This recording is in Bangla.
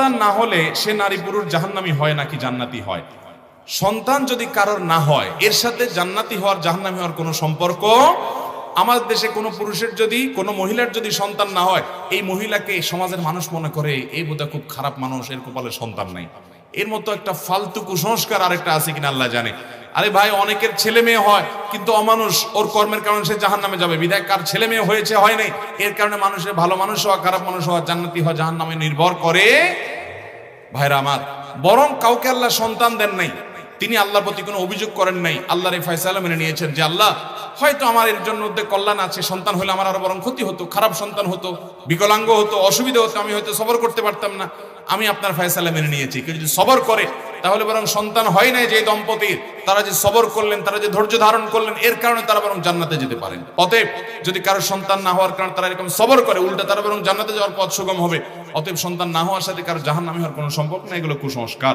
সন্তান না হলে সে নারী পুরুষ জাহান্নামি হয় নাকি জান্নাতি হয়? সন্তান যদি কারোর না হয়, এর সাথে জান্নাতি হওয়ার, জাহান্নামি হওয়ার কোনো সম্পর্ক? আমাদের দেশে কোনো পুরুষের যদি, কোনো মহিলার যদি সন্তান না হয়, এই মহিলাকে সমাজের মানুষ মনে করে, এই বোধহয় খুব খারাপ মানুষ, এর কপালে সন্তান নাই। এর মতো একটা ফালতু কুসংস্কার আরেকটা আছে কিনা আল্লাহ জানে। আরে ভাই, অনেকের ছেলে মেয়ে হয়, কিন্তু অমানুষ, ওর কর্মের কারণে সে জাহান নামে যাবে। বিধায় কার ছেলে মেয়ে হয়েছে, হয় নাই। এর কারণে মানুষের ভালো মানুষ হওয়া, খারাপ মানুষ হওয়া, জান্নাতি হওয়া জাহান নামে নির্ভর করে ভাইরা আমার, বরং কাউকে আল্লাহ সন্তান দেন নাই। তিনি আল্লাহর প্রতি কোনো অভিযোগ করেন নাই। আল্লাহর এই ফয়সালা মেনে নিয়েছেন যে, আল্লাহ, হয়তো আমার এর জন্য মধ্যে কল্যাণ আছে, সন্তান হলে আমার আরও বরং ক্ষতি হতো, খারাপ সন্তান হতো, বিকলাঙ্গ হতো, অসুবিধা হতো, আমি হয়তো সবর করতে পারতাম না। আমি আপনার ফয়সালা মেনে নিয়েছি। কেউ যদি সবর করে তাহলে বরং সন্তান হয় নাই যে দম্পতির। তারা যে সবর করলেন, তারা যে ধৈর্য ধারণ করলেন, এর কারণে তারা বরং জান্নাতে যেতে পারেন। অতএব যদি কারও সন্তান না হওয়ার কারণে তারা এরকম সবর করে, উল্টা তারা বরং জান্নাতে যাওয়ার পথ সুগম হবে। অতএব সন্তান না হওয়ার সাথে কারও জাহান নামে হওয়ার কোনো সম্পর্ক নেই, এগুলো কুসংস্কার।